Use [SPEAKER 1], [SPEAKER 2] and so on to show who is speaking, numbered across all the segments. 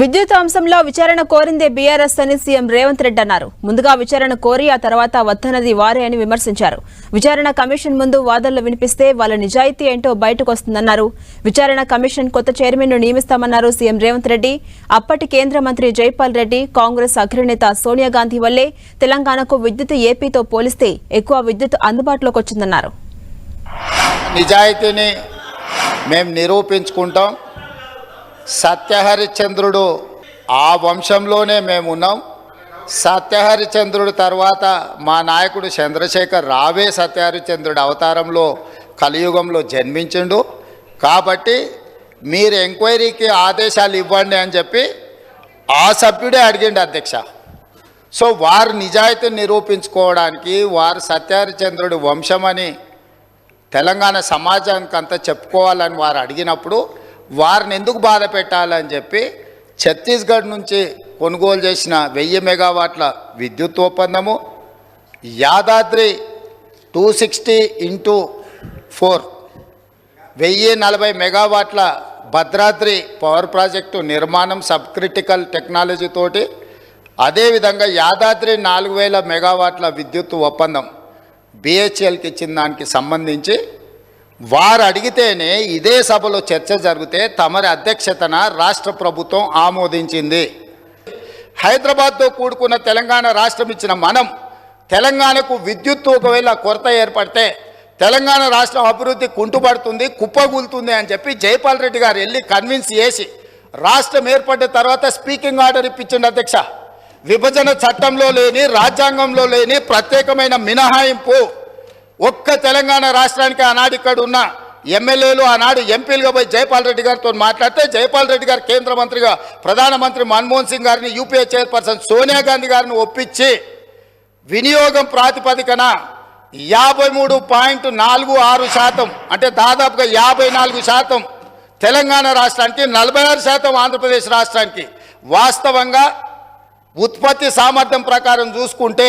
[SPEAKER 1] విద్యుత్ అంశంలో విచారణ కోరిందే బీఆర్ఎస్ అని సీఎం రేవంత్ రెడ్డి అన్నారు. ముందుగా విచారణ కోరి ఆ తర్వాత వద్దన్నది వారే అని విమర్శించారు. విచారణ కమిషన్ ముందు వాదనలు వినిపిస్తే వాళ్ళ నిజాయితీ ఏంటో బయటకు వస్తుందన్నారు విచారణ కమిషన్ కొత్త చైర్మన్ను నియమిస్తామన్నారు సీఎం రేవంత్ రెడ్డి. అప్పటి కేంద్ర మంత్రి జైపాల్ రెడ్డి కాంగ్రెస్ అగ్రనేత సోనియా గాంధీ వల్లే తెలంగాణకు విద్యుత్ ఏపీతో పోలిస్తే ఎక్కువ విద్యుత్ అందుబాటులోకి వచ్చిందన్నారు.
[SPEAKER 2] నిజాయితీని మేము నిరూపించుకుంటాం. సత్యహరిచంద్రుడు ఆ వంశంలోనే మేము ఉన్నాం సత్యహరిచంద్రుడు తర్వాత మా నాయకుడు చంద్రశేఖర్ రావే సత్యహరిచంద్రుడు అవతారంలో కలియుగంలో జన్మించిండు. కాబట్టి మీరు ఎంక్వైరీకి ఆదేశాలు ఇవ్వండి అని చెప్పి ఆ సభ్యుడే అడిగిండు అధ్యక్ష. సో వారు నిజాయితీని నిరూపించుకోవడానికి వారు సత్యహరిచంద్రుడి వంశమని తెలంగాణ సమాజానికి అంతా చెప్పుకోవాలని వారు అడిగినప్పుడు వారిని ఎందుకు బాధ పెట్టాలని చెప్పి ఛత్తీస్గఢ్ నుంచి కొనుగోలు చేసిన వెయ్యి మెగావాట్ల విద్యుత్ ఒప్పందము Yadadri two sixty into four వెయ్యి నలభై మెగావాట్ల భద్రాద్రి పవర్ ప్రాజెక్టు నిర్మాణం సబ్ క్రిటికల్ టెక్నాలజీతోటి అదేవిధంగా యాదాద్రి నాలుగు వేల మెగావాట్ల విద్యుత్ ఒప్పందం బిహెచ్ఎల్కి ఇచ్చిన దానికి సంబంధించి వారు అడిగితేనే ఇదే సభలో చర్చ జరిగితే తమరి అధ్యక్షతన రాష్ట్ర ప్రభుత్వం ఆమోదించింది. హైదరాబాద్తో కూడుకున్న తెలంగాణ రాష్ట్రం ఇచ్చిన మనం తెలంగాణకు విద్యుత్ ఒకవేళ కొరత ఏర్పడితే తెలంగాణ రాష్ట్రం అభివృద్ధి కుంటుపడుతుంది కుప్పగూలుతుంది అని చెప్పి జైపాల్ రెడ్డి గారు వెళ్ళి కన్విన్స్ చేసి రాష్ట్రం ఏర్పడిన తర్వాత స్పీకింగ్ ఆర్డర్ ఇప్పించండి అధ్యక్ష. విభజన చట్టంలో లేని రాజ్యాంగంలో లేని ప్రత్యేకమైన మినహాయింపు. ఒక్క తెలంగాణ రాష్ట్రానికి ఆనాడు ఇక్కడ ఉన్న ఎమ్మెల్యేలు ఆనాడు ఎంపీలుగా పోయి జైపాల్ రెడ్డి గారితో మాట్లాడితే జైపాల్ రెడ్డి గారు కేంద్ర మంత్రిగా ప్రధానమంత్రి మన్మోహన్ సింగ్ గారిని యూపీఏ చైర్పర్సన్ సోనియా గాంధీ గారిని ఒప్పించి వినియోగం ప్రాతిపదికన యాభై మూడు పాయింట్ నాలుగు ఆరు శాతం అంటే దాదాపుగా యాభై నాలుగు శాతం తెలంగాణ రాష్ట్రానికి నలభై ఆరు శాతం ఆంధ్రప్రదేశ్ రాష్ట్రానికి. వాస్తవంగా ఉత్పత్తి సామర్థ్యం ప్రకారం చూసుకుంటే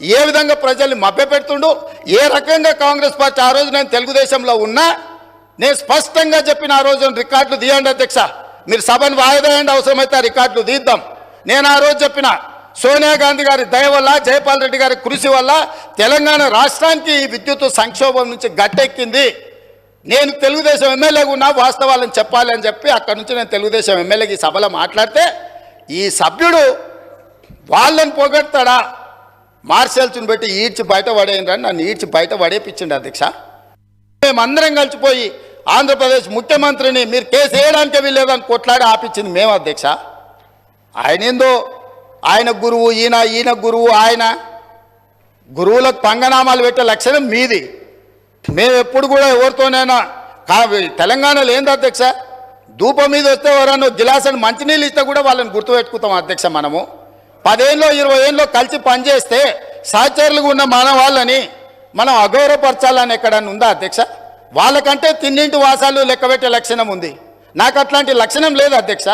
[SPEAKER 2] ఏ విధంగా ప్రజల్ని మభ్యపెడుతుండు ఏ రకంగా కాంగ్రెస్ పార్టీ ఆ రోజు నేను తెలుగుదేశంలో ఉన్నా నేను స్పష్టంగా చెప్పిన ఆ రోజు రికార్డులు తీయండి అధ్యక్ష. మీరు సభను వాయిదేయండి అవసరమైతే ఆ రికార్డులు తీద్దాం. నేను ఆ రోజు చెప్పిన సోనియా గాంధీ గారి దయ వల్ల జయపాల్ రెడ్డి గారి కృషి వల్ల తెలంగాణ రాష్ట్రానికి ఈ విద్యుత్ సంక్షోభం నుంచి గట్టెక్కింది. నేను తెలుగుదేశం ఎమ్మెల్యేగా ఉన్నా వాస్తవాలను చెప్పాలి అని చెప్పి అక్కడి నుంచి నేను తెలుగుదేశం ఎమ్మెల్యేకి సభలో మాట్లాడితే ఈ సభ్యుడు వాళ్ళని పొగడతాడా? మార్షల్స్ని పెట్టి ఈడ్చి బయట పడేయండి నన్ను ఈడ్చి బయట పడేపించండి అధ్యక్ష. మేమందరం కలిసిపోయి ఆంధ్రప్రదేశ్ ముఖ్యమంత్రిని మీరు కేసు వేయడానికే వీళ్ళేదని కొట్లాడి ఆపించింది మేము అధ్యక్ష. ఆయన ఏందో? ఆయన గురువు ఈయన ఈయన గురువు ఆయన. గురువులకు పంగనామాలు పెట్టే లక్షణం మీది. మేము ఎప్పుడు కూడా ఎవరితోనైనా కా- తెలంగాణలో ఏంది అధ్యక్ష? ధూపం మీద వస్తే ఎవరన్నా గిలాసని మంచినీళ్ళు ఇస్తే కూడా వాళ్ళని గుర్తుపెట్టుకుంటాం అధ్యక్ష మనము. పదేళ్ళు ఇరవై ఏళ్ళు కలిసి పనిచేస్తే సహచరులుగా ఉన్న మన వాళ్ళని మనం అగౌరవపరచాలని ఎక్కడన్నా ఉందా అధ్యక్ష? వాళ్ళకంటే తిన్నింటి వాసాలు లెక్కబెట్టే లక్షణం ఉంది. నాకు అట్లాంటి లక్షణం లేదు అధ్యక్ష.